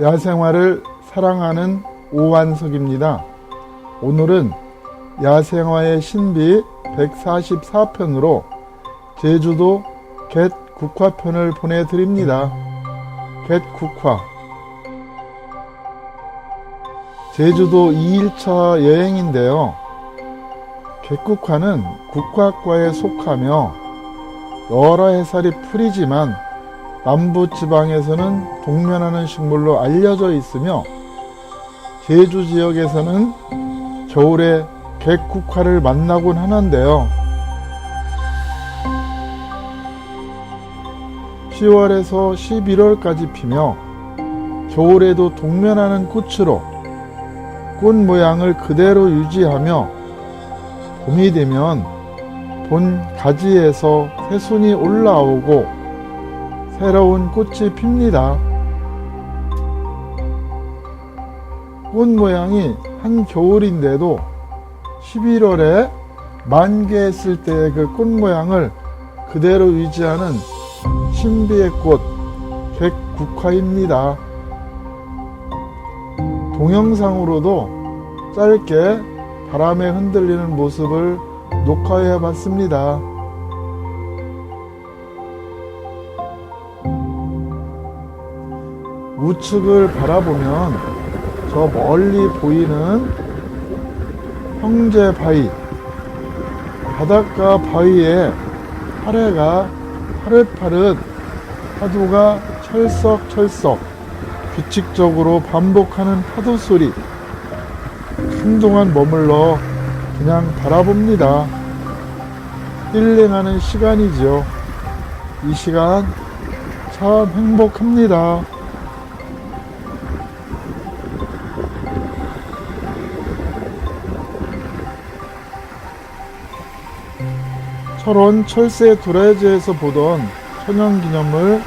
야생화를 사랑하는 오완석입니다. 오늘은 야생화의 신비 144편으로 제주도 갯 국화편을 보내드립니다. 갯 국화 제주도 2일차 여행인데요. 갯국화는 국화과에 속하며 여러 해살이 풀이지만 남부 지방에서는 동면하는 식물로 알려져 있으며 제주 지역에서는 겨울에 객국화를 만나곤 하는데요. 10월에서 11월까지 피며 겨울에도 동면하는 꽃으로 꽃 모양을 그대로 유지하며 봄이 되면 본 가지에서 새순이 올라오고 새로운 꽃이 핍니다. 꽃 모양이 한 겨울인데도 11월에 만개했을 때의 그 꽃 모양을 그대로 유지하는 신비의 꽃 객국화입니다. 동영상으로도 짧게 바람에 흔들리는 모습을 녹화해 봤습니다. 우측을 바라보면 저 멀리 보이는 형제 바위, 바닷가 바위에 파래가 파릇파릇 파도가 철썩철썩 규칙적으로 반복하는 파도 소리 한동안 머물러 그냥 바라봅니다. 힐링하는 시간이죠. 이 시간 참 행복합니다. 철원 철새 도라지에서 보던 천연기념물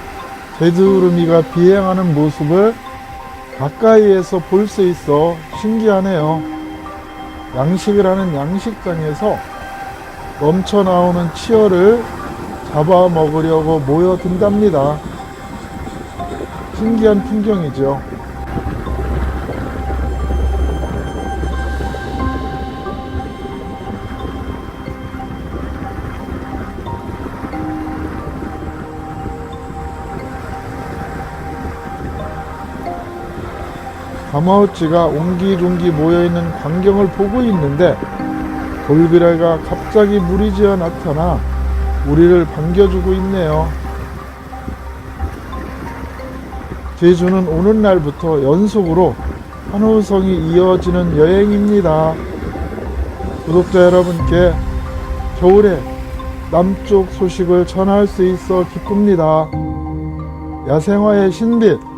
제주르미가 비행하는 모습을 가까이에서 볼 수 있어 신기하네요. 양식을 하는 양식장에서 넘쳐나오는 치어를 잡아 먹으려고 모여든답니다. 신기한 풍경이죠. 가마우치가 옹기종기 모여있는 광경을 보고 있는데 돌비라가 갑자기 무리지어 나타나 우리를 반겨주고 있네요. 제주는 오는 날부터 연속으로 한호성이 이어지는 여행입니다. 구독자 여러분께 겨울에 남쪽 소식을 전할 수 있어 기쁩니다. 야생화의 신빛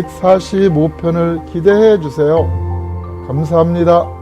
145편을 기대해 주세요. 감사합니다.